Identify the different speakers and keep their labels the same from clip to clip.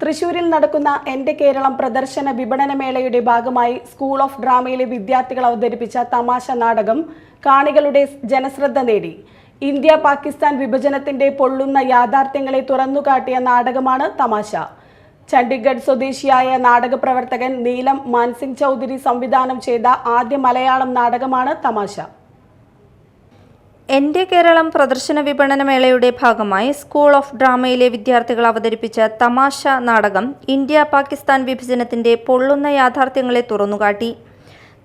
Speaker 1: തൃശൂരിൽ നടക്കുന്ന എന്റെ കേരളം പ്രദർശന വിപണന മേളയുടെ ഭാഗമായി സ്കൂൾ ഓഫ് ഡ്രാമയിലെ വിദ്യാർത്ഥികൾ അവതരിപ്പിച്ച തമാശ നാടകം കാണികളുടെ ജനശ്രദ്ധ നേടി. ഇന്ത്യ പാകിസ്ഥാൻ വിഭജനത്തിന്റെ പൊള്ളുന്ന യാഥാർത്ഥ്യങ്ങളെ തുറന്നുകാട്ടിയ നാടകമാണ് തമാശ. ചണ്ഡീഗഡ് സ്വദേശിയായ നാടക പ്രവർത്തകൻ നീലം മാൻസിംഗ് ചൗധരി സംവിധാനം ചെയ്ത ആദ്യ മലയാളം നാടകമാണ് തമാശ.
Speaker 2: എന്റെ കേരളം പ്രദർശന വിപണന മേളയുടെ ഭാഗമായി സ്കൂൾ ഓഫ് ഡ്രാമയിലെ വിദ്യാർത്ഥികൾ അവതരിപ്പിച്ച തമാശ നാടകം ഇന്ത്യ പാകിസ്ഥാൻ വിഭജനത്തിന്റെ പൊള്ളുന്ന യാഥാർത്ഥ്യങ്ങളെ തുറന്നുകാട്ടി.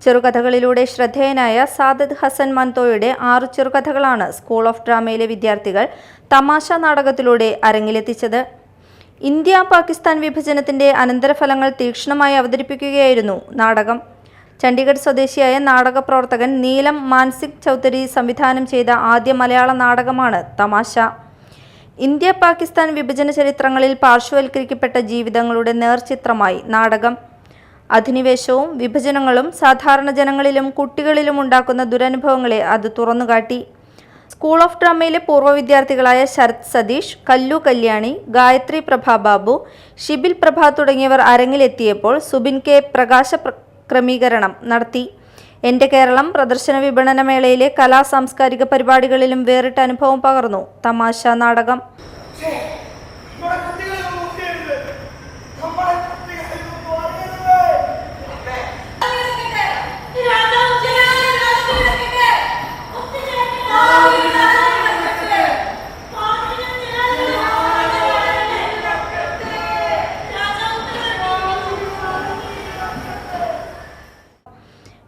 Speaker 2: ചെറുകഥകളിലൂടെ ശ്രദ്ധേയനായ സാദത് ഹസൻ മൻതോയുടെ ആറു ചെറുകഥകളാണ് സ്കൂൾ ഓഫ് ഡ്രാമയിലെ വിദ്യാർത്ഥികൾ തമാശ നാടകത്തിലൂടെ അരങ്ങിലെത്തിച്ചത്. ഇന്ത്യ പാകിസ്ഥാൻ വിഭജനത്തിന്റെ അനന്തരഫലങ്ങൾ തീക്ഷ്ണമായി അവതരിപ്പിക്കുകയായിരുന്നു നാടകം. ചണ്ഡീഗഡ് സ്വദേശിയായ നാടക പ്രവർത്തകൻ നീലം മാൻസിക് ചൗധരി സംവിധാനം ചെയ്ത ആദ്യ മലയാള നാടകമാണ് തമാശ. ഇന്ത്യ പാകിസ്ഥാൻ വിഭജന ചരിത്രങ്ങളിൽ പാർശ്വവൽക്കരിക്കപ്പെട്ട ജീവിതങ്ങളുടെ നേർചിത്രമായി നാടകം. അധിനിവേശവും വിഭജനങ്ങളും സാധാരണ ജനങ്ങളിലും കുട്ടികളിലും ഉണ്ടാക്കുന്ന ദുരനുഭവങ്ങളെ അത് തുറന്നുകാട്ടി. സ്കൂൾ ഓഫ് ഡ്രാമയിലെ പൂർവ വിദ്യാർത്ഥികളായ ശരത് സതീഷ് കല്ലു കല്യാണി ഗായത്രി പ്രഭാബാബു ഷിബിൽ പ്രഭ തുടങ്ങിയവർ അരങ്ങിലെത്തിയപ്പോൾ സുബിൻ കെ പ്രകാശ പ്ര- ക്രമീകരണം നടത്തി. എന്റെ കേരളം പ്രദർശന വിപണന മേളയിലെ കലാ സാംസ്കാരിക പരിപാടികളിലും വേറിട്ട അനുഭവം പകർന്നു. തമാശ നാടകം.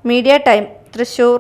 Speaker 2: Media time Thrissur